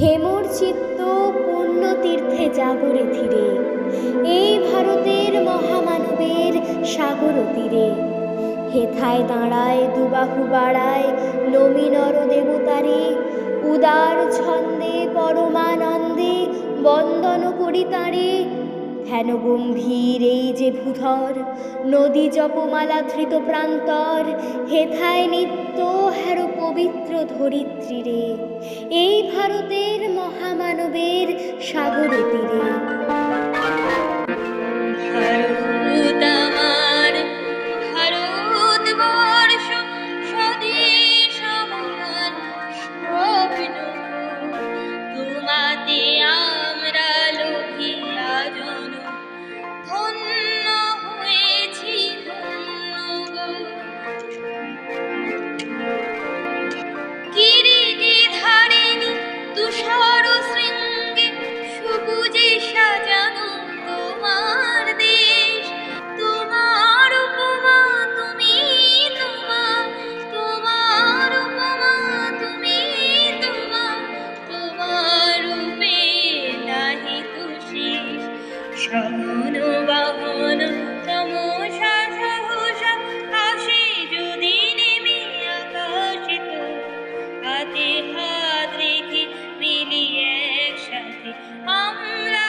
হেমর চিত্ত পুণ্য তীর্থে জাগরে ধীরে। এই ভারতের মহামানবের সাগর তীরে। হেথায় দাঁড়ায় দুবাহু বাড়ায় নমিনর দেবতারে। উদার ছন্দে পরমানন্দে বন্দন করি তারে। হেন গম্ভীর এই যে ভূধর, নদী জপমালা ধৃত প্রান্তর, হেথায় নিত্য হ্যার পবিত্র ধরিত্রী রে এই ভারতের মহামানবের সাগর তীরে। সহন বাহন তমসা সহসা আমরা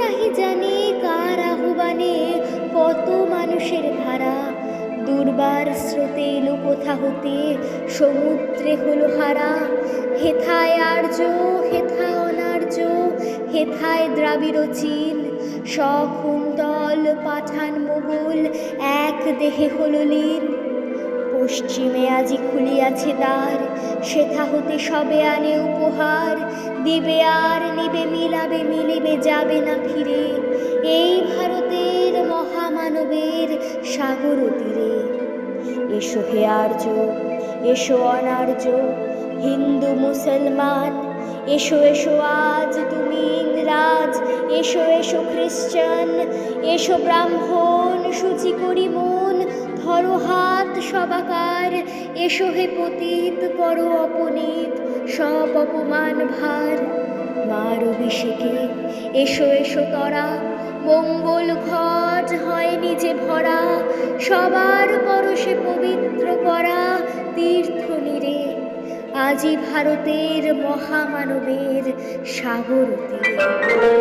নাহি জানে কার আহ্বানে কত মানুষের ধারা দুর্বার স্রোতে এলো কোথা হতে সমুদ্রে হলো হারা। হেথায় আর্য হেথা অনার্য হেথায় দ্রাবিড় চীন সকুন্তল পাঠান মোগল এক দেহে হলো পশ্চিমে আজি খুলিয়াছে দ্বার, সেথা হতে সবে আনে উপহার। দিবে আর নিবে, মিলাবে, মিলিবে, যাবে না ফিরে। এই ভারতের মহামানবের সাগর তীরে। এসো হে আর্য, এসো অনার্য, হিন্দু, মুসলমান এসো এসো আজ তুমি ইংরাজ, এসো এসো খ্রিস্টান এসো ব্রাহ্মণ, সূচি করি মন, ধরো হাত সবাকার, এসো হে পতীত, করো অপনীত, সব অপমান ভার। মার অভিষেকে, এসো এসো তরা, মঙ্গল ঘট হয় নিজে ভরা, সবার পরশে পবিত্র করা, তীর্থ আজি ভারতের মহামানবের সাগর তীরে